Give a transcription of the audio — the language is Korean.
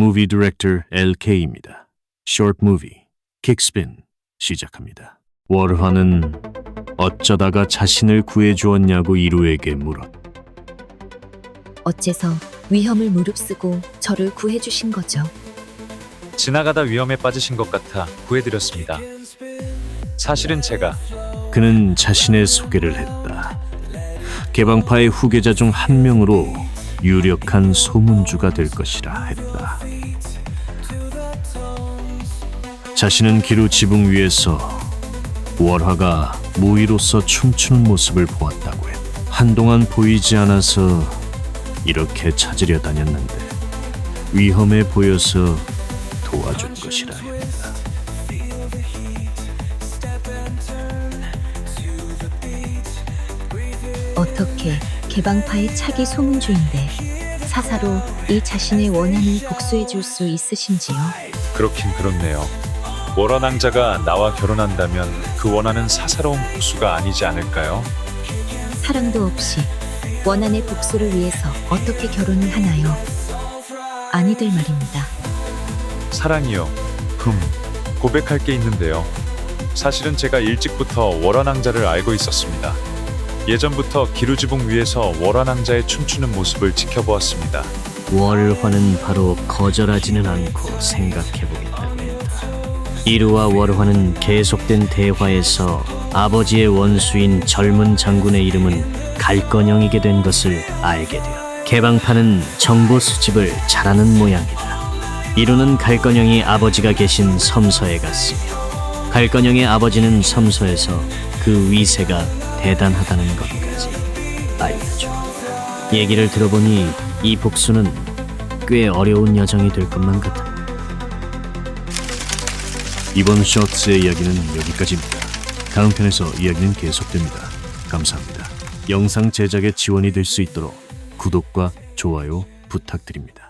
무비 디렉터 LK입니다. Short Movie 킥스핀 시작합니다. 월화는 어쩌다가 자신을 구해주었냐고 이루에게 물었다. 어째서 위험을 무릅쓰고 저를 구해주신 거죠? 지나가다 위험에 빠지신 것 같아 구해드렸습니다. 사실은 제가 그는 자신의 소개를 했다. 개방파의 후계자 중 한 명으로 유력한 소문주가 될 것이라 했다. 자신은 기루 지붕 위에서 월화가 무의로서 춤추는 모습을 보았다고 했다. 한동안 보이지 않아서 이렇게 찾으려 다녔는데 위험해 보여서 도와준 것이라 했다. 어떻게 개방파의 차기 소문주인데 사사로 이 자신의 원한을 복수해 줄 수 있으신지요? 그렇긴 그렇네요. 월원왕자가 나와 결혼한다면 그 원하는 사사로운 복수가 아니지 않을까요? 사랑도 없이 원한의 복수를 위해서 어떻게 결혼을 하나요? 아니들 말입니다. 사랑이요. 흠, 고백할 게 있는데요. 사실은 제가 일찍부터 월원왕자를 알고 있었습니다. 예전부터 기루지붕 위에서 월원왕자의 춤추는 모습을 지켜보았습니다. 월화는 바로 거절하지는 않고 생각해보겠다고 했다. 이루와 월화는 계속된 대화에서 아버지의 원수인 젊은 장군의 이름은 갈건영이게 된 것을 알게 되었다. 개방파는 정보 수집을 잘하는 모양이다. 이루는 갈건영이 아버지가 계신 섬서에 갔으며 갈건영의 아버지는 섬서에서 그 위세가 대단하다는 것까지 알려줘. 얘기를 들어보니 이 복수는 꽤 어려운 여정이 될 것만 같아. 이번 쇼츠의 이야기는 여기까지입니다. 다음 편에서 이야기는 계속됩니다. 감사합니다. 영상 제작에 지원이 될 수 있도록 구독과 좋아요 부탁드립니다.